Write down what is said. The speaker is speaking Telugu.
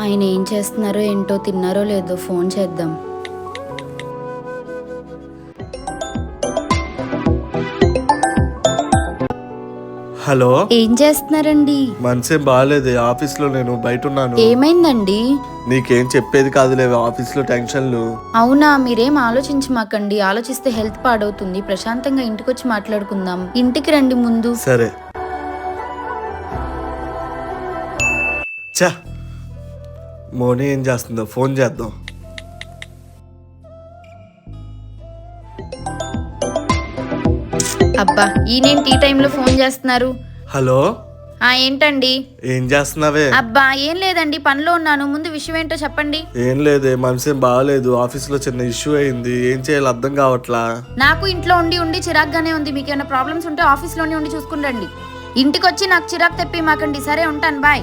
ఆయన ఏం చేస్తున్నారో ఏంటో తిన్నారో లేదో ఫోన్ చేద్దాం. హలో? ఏం చేస్తున్నారండి? మనసేం బాగాలేదు ఆఫీస్లో నేను బయట ఉన్నాను ఏమైందండి? నీకేం చెప్పేది కాదులే ఆఫీస్లో టెన్షన్లు. అవునా మీరేం ఆలోచించమాకండి. ఆలోచిస్తే హెల్త్ పాడవుతుంది. ప్రశాంతంగా ఇంటికొచ్చి మాట్లాడుకుందాం. ఇంటికి రండి ముందు. సరే. చా మోనీ ఏం చేస్తుందో ఫోన్ చేద్దాం. అబ్బా ఈ టైంలో ఫోన్ చేస్తున్నారు? హలో? ఆ ఏంటండి? ఏం చేస్తున్నావే? అబ్బా ఏం లేదండి పనిలో ఉన్నాను. ముందు విషయం ఏంటో చెప్పండి. ఏం లేదే మనసేం బాగాలేదు. ఆఫీస్లో చిన్న ఇష్యూ అయింది. ఏం చేయాలో అర్థం కావట్లా? నాకు ఇంట్లో ఉండి ఉండి చిరాగ్గానే ఉంది. మీకు ఏమైనా ప్రాబ్లమ్స్ ఉంటే ఆఫీస్లోనే ఉండి చూసుకుని రండి. ఇంటికి వచ్చి నాకు చిరాకు తెప్పి మాకండి. సరే ఉంటాను. బాయ్.